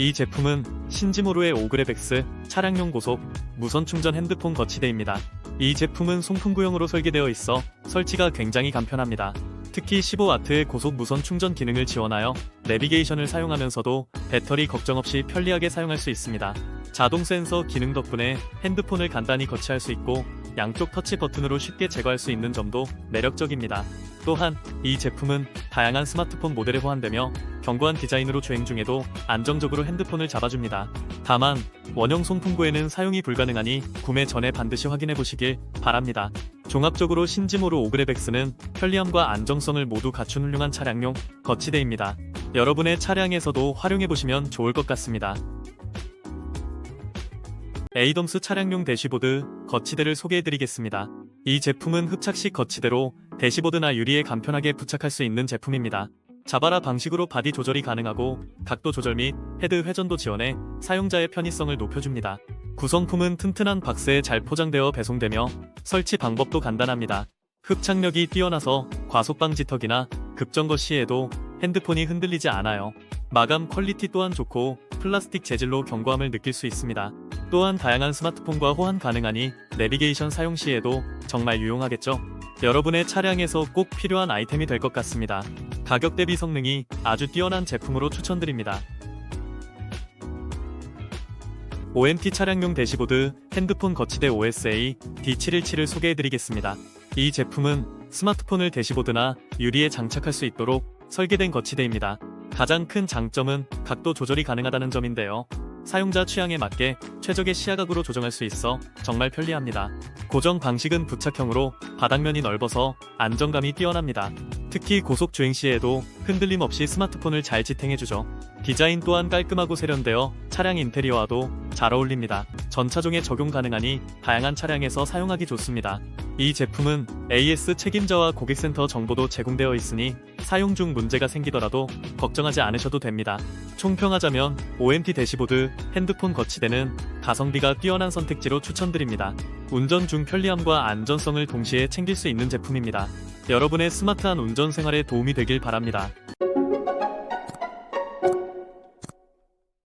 이 제품은 신지모루의 오그레백스 차량용 고속 무선 충전 핸드폰 거치대입니다. 이 제품은 송풍구형으로 설계되어 있어 설치가 굉장히 간편합니다. 특히 15W의 고속 무선 충전 기능을 지원하여 내비게이션을 사용하면서도 배터리 걱정 없이 편리하게 사용할 수 있습니다. 자동 센서 기능 덕분에 핸드폰을 간단히 거치할 수 있고 양쪽 터치 버튼으로 쉽게 제거할 수 있는 점도 매력적입니다. 또한 이 제품은 다양한 스마트폰 모델에 호환되며 견고한 디자인으로 주행 중에도 안정적으로 핸드폰을 잡아줍니다. 다만 원형 송풍구에는 사용이 불가능하니 구매 전에 반드시 확인해 보시길 바랍니다. 종합적으로 신지모로 오그레백스는 편리함과 안정성을 모두 갖춘 훌륭한 차량용 거치대입니다. 여러분의 차량에서도 활용해 보시면 좋을 것 같습니다. 에이덤스 차량용 대시보드 거치대를 소개해 드리겠습니다. 이 제품은 흡착식 거치대로 대시보드나 유리에 간편하게 부착할 수 있는 제품입니다. 자바라 방식으로 바디 조절이 가능하고 각도 조절 및 헤드 회전도 지원해 사용자의 편의성을 높여줍니다. 구성품은 튼튼한 박스에 잘 포장되어 배송되며 설치 방법도 간단합니다. 흡착력이 뛰어나서 과속 방 지턱이나 급정거 시에도 핸드폰이 흔들리지 않아요. 마감 퀄리티 또한 좋고 플라스틱 재질로 견고함을 느낄 수 있습니다. 또한 다양한 스마트폰과 호환 가능하니 내비게이션 사용 시에도 정말 유용하겠죠? 여러분의 차량에서 꼭 필요한 아이템이 될 것 같습니다. 가격 대비 성능이 아주 뛰어난 제품으로 추천드립니다. OMT 차량용 대시보드 핸드폰 거치대 OSA D717을 소개해드리겠습니다. 이 제품은 스마트폰을 대시보드나 유리에 장착할 수 있도록 설계된 거치대입니다. 가장 큰 장점은 각도 조절이 가능하다는 점인데요. 사용자 취향에 맞게 최적의 시야각으로 조정할 수 있어 정말 편리합니다. 고정 방식은 부착형으로 바닥면이 넓어서 안정감이 뛰어납니다. 특히 고속 주행 시에도 흔들림 없이 스마트폰을 잘 지탱해주죠. 디자인 또한 깔끔하고 세련되어 차량 인테리어와도 잘 어울립니다. 전차종에 적용 가능하니 다양한 차량에서 사용하기 좋습니다. 이 제품은 AS 책임자와 고객센터 정보도 제공되어 있으니 사용 중 문제가 생기더라도 걱정하지 않으셔도 됩니다. 총평하자면 OMT 대시보드 핸드폰 거치대는 가성비가 뛰어난 선택지로 추천드립니다. 운전 중 편리함과 안전성을 동시에 챙길 수 있는 제품입니다. 여러분의 스마트한 운전 생활에 도움이 되길 바랍니다.